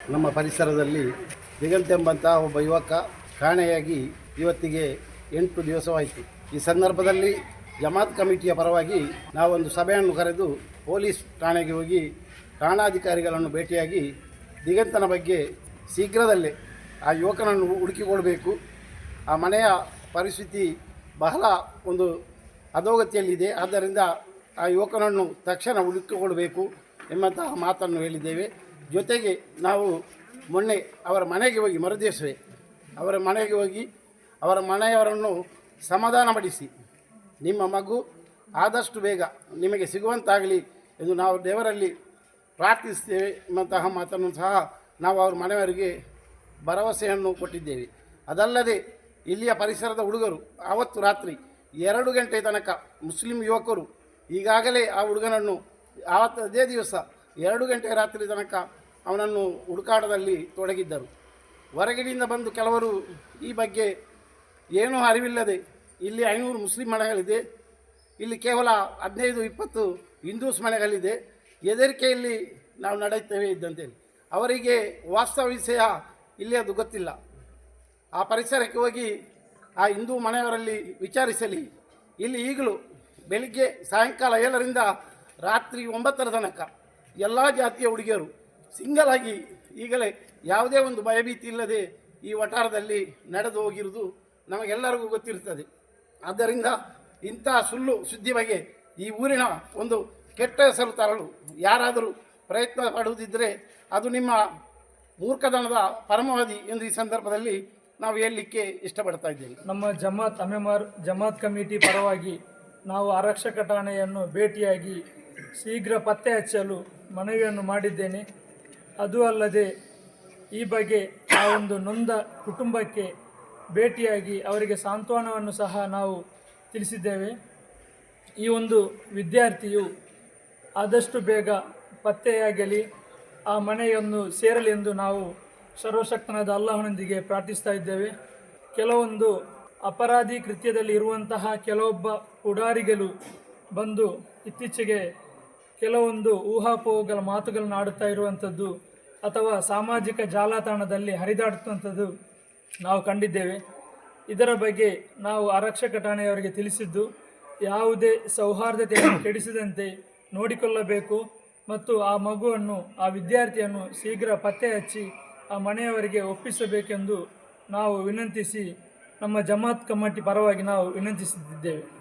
ನಮ್ಮ ಪರಿಸರದಲ್ಲಿ ದಿಗಂತ್ ಎಂಬಂತಹ ಒಬ್ಬ ಯುವಕ ಕಾಣೆಯಾಗಿ ಇವತ್ತಿಗೆ ಎಂಟು ದಿವಸವಾಯಿತು. ಈ ಸಂದರ್ಭದಲ್ಲಿ ಜಮಾತ್ ಕಮಿಟಿಯ ಪರವಾಗಿ ನಾವೊಂದು ಸಭೆಯನ್ನು ಕರೆದು ಪೊಲೀಸ್ ಠಾಣೆಗೆ ಹೋಗಿ ಠಾಣಾಧಿಕಾರಿಗಳನ್ನು ಭೇಟಿಯಾಗಿ ದಿಗಂತನ ಬಗ್ಗೆ ಶೀಘ್ರದಲ್ಲೇ ಆ ಯುವಕನನ್ನು ಹುಡುಕಿಕೊಡಬೇಕು ಆ ಮನೆಯ ಪರಿಸ್ಥಿತಿ ಬಹಳ ಒಂದು ಅಧೋಗತಿಯಲ್ಲಿದೆ. ಆದ್ದರಿಂದ ಆ ಯುವಕನನ್ನು ತಕ್ಷಣ ಹುಡುಕಿಕೊಡಬೇಕು ಎಂಬಂತಹ ಮಾತನ್ನು ಹೇಳಿದ್ದೇವೆ. ಜೊತೆಗೆ ನಾವು ಮೊನ್ನೆ ಅವರ ಮನೆಗೆ ಹೋಗಿ ಮರುದಿವಸವೇ ಅವರ ಮನೆಗೆ ಹೋಗಿ ಅವರ ಮನೆಯವರನ್ನು ಸಮಾಧಾನಪಡಿಸಿ ನಿಮ್ಮ ಮಗು ಆದಷ್ಟು ಬೇಗ ನಿಮಗೆ ಸಿಗುವಂತಾಗಲಿ ಎಂದು ನಾವು ದೇವರಲ್ಲಿ ಪ್ರಾರ್ಥಿಸ್ತೇವೆ ಎಂಬಂತಹ ಮಾತನ್ನು ಸಹ ನಾವು ಅವ್ರ ಮನೆಯವರಿಗೆ ಭರವಸೆಯನ್ನು ಕೊಟ್ಟಿದ್ದೇವೆ. ಅದಲ್ಲದೆ ಇಲ್ಲಿಯ ಪರಿಸರದ ಹುಡುಗರು ಆವತ್ತು ರಾತ್ರಿ ಎರಡು ಗಂಟೆ ತನಕ ಮುಸ್ಲಿಂ ಯುವಕರು ಈಗಾಗಲೇ ಆ ಹುಡುಗನನ್ನು ಆವತ್ತು ಅದೇ ದಿವಸ ಎರಡು ಗಂಟೆ ರಾತ್ರಿ ತನಕ ಅವನನ್ನು ಹುಡುಕಾಟದಲ್ಲಿ ತೊಡಗಿದ್ದರು. ಹೊರಗಡೆಯಿಂದ ಬಂದು ಕೆಲವರು ಈ ಬಗ್ಗೆ ಏನೂ ಅರಿವಿಲ್ಲದೆ, ಇಲ್ಲಿ ಐನೂರು ಮುಸ್ಲಿಂ ಮನೆಗಳಿದೆ, ಇಲ್ಲಿ ಕೇವಲ ಹದಿನೈದು, ಇಪ್ಪತ್ತು ಹಿಂದೂಸ್ ಮನೆಗಳಿದೆ, ಹೆದರಿಕೆಯಲ್ಲಿ ನಾವು ನಡೆಯುತ್ತೇವೆ ಇದ್ದಂತೇಳಿ. ಅವರಿಗೆ ವಾಸ್ತವ ವಿಷಯ ಇಲ್ಲಿ ಅದು ಗೊತ್ತಿಲ್ಲ. ಆ ಪರಿಸರಕ್ಕೆ ಹೋಗಿ ಆ ಹಿಂದೂ ಮನೆಯವರಲ್ಲಿ ವಿಚಾರಿಸಲಿ. ಇಲ್ಲಿ ಈಗಲೂ ಬೆಳಿಗ್ಗೆ ಸಾಯಂಕಾಲ ಏಳರಿಂದ ರಾತ್ರಿ ಒಂಬತ್ತರ ತನಕ ಎಲ್ಲ ಜಾತಿಯ ಹುಡುಗಿಯರು ಸಿಂಗಲ್ ಆಗಿ ಈಗಲೇ ಯಾವುದೇ ಒಂದು ಭಯಭೀತಿ ಇಲ್ಲದೆ ಈ ವಠಾರದಲ್ಲಿ ನಡೆದು ಹೋಗಿರುವುದು ನಮಗೆಲ್ಲರಿಗೂ ಗೊತ್ತಿರುತ್ತದೆ. ಆದ್ದರಿಂದ ಇಂಥ ಸುಳ್ಳು ಸುದ್ದಿ ಬಗ್ಗೆ ಈ ಊರಿನ ಒಂದು ಕೆಟ್ಟ ಹೆಸರು ತರಲು ಯಾರಾದರೂ ಪ್ರಯತ್ನ ಪಡುವುದಿದ್ದರೆ ಅದು ನಿಮ್ಮ ಮೂರ್ಖತನದ ಪರಮಾವಧಿ ಎಂದು ಈ ಸಂದರ್ಭದಲ್ಲಿ ನಾವು ಹೇಳಲಿಕ್ಕೆ ಇಷ್ಟಪಡ್ತಾ ಇದ್ದೇವೆ. ನಮ್ಮ ಜಮಾತ್ ಅಮೆಮಾರ್ ಜಮಾತ್ ಕಮಿಟಿ ಪರವಾಗಿ ನಾವು ಆರಕ್ಷಕ ಠಾಣೆಯನ್ನು ಭೇಟಿಯಾಗಿ ಶೀಘ್ರ ಪತ್ತೆ ಹಚ್ಚಲು ಮನವಿಯನ್ನು ಮಾಡಿದ್ದೇನೆ. ಅದು ಅಲ್ಲದೆ ಈ ಬಗ್ಗೆ ಆ ಒಂದು ನೊಂದ ಕುಟುಂಬಕ್ಕೆ ಭೇಟಿಯಾಗಿ ಅವರಿಗೆ ಸಾಂತ್ವನವನ್ನು ಸಹ ನಾವು ತಿಳಿಸಿದ್ದೇವೆ. ಈ ಒಂದು ವಿದ್ಯಾರ್ಥಿಯು ಆದಷ್ಟು ಬೇಗ ಪತ್ತೆಯಾಗಲಿ, ಆ ಮನೆಯನ್ನು ಸೇರಲಿ ಎಂದು ನಾವು ಸರ್ವಶಕ್ತನಾದ ಅಲ್ಲಾಹನೊಂದಿಗೆ ಪ್ರಾರ್ಥಿಸ್ತಾ ಇದ್ದೇವೆ. ಕೆಲವೊಂದು ಅಪರಾಧಿ ಕೃತ್ಯದಲ್ಲಿ ಇರುವಂತಹ ಕೆಲವೊಬ್ಬ ಪುಡಾರಿಗಳು ಬಂದು ಇತ್ತೀಚೆಗೆ ಕೆಲವೊಂದು ಊಹಾಪೋಹಗಳ ಮಾತುಗಳನ್ನು ಆಡುತ್ತಾ ಇರುವಂಥದ್ದು ಅಥವಾ ಸಾಮಾಜಿಕ ಜಾಲತಾಣದಲ್ಲಿ ಹರಿದಾಡುವಂಥದ್ದು ನಾವು ಕಂಡಿದ್ದೇವೆ. ಇದರ ಬಗ್ಗೆ ನಾವು ಆರಕ್ಷಕ ಠಾಣೆಯವರಿಗೆ ತಿಳಿಸಿದ್ದು ಯಾವುದೇ ಸೌಹಾರ್ದತೆಯನ್ನು ಕೆಡಿಸದಂತೆ ನೋಡಿಕೊಳ್ಳಬೇಕು ಮತ್ತು ಆ ಮಗುವನ್ನು ಆ ವಿದ್ಯಾರ್ಥಿಯನ್ನು ಶೀಘ್ರ ಪತ್ತೆ ಹಚ್ಚಿ ಆ ಮನೆಯವರಿಗೆ ಒಪ್ಪಿಸಬೇಕೆಂದು ನಾವು ವಿನಂತಿಸಿ ನಮ್ಮ ಜಮಾತ್ ಕಮಿಟಿ ಪರವಾಗಿ ನಾವು ವಿನಂತಿಸುತ್ತಿದ್ದೇವೆ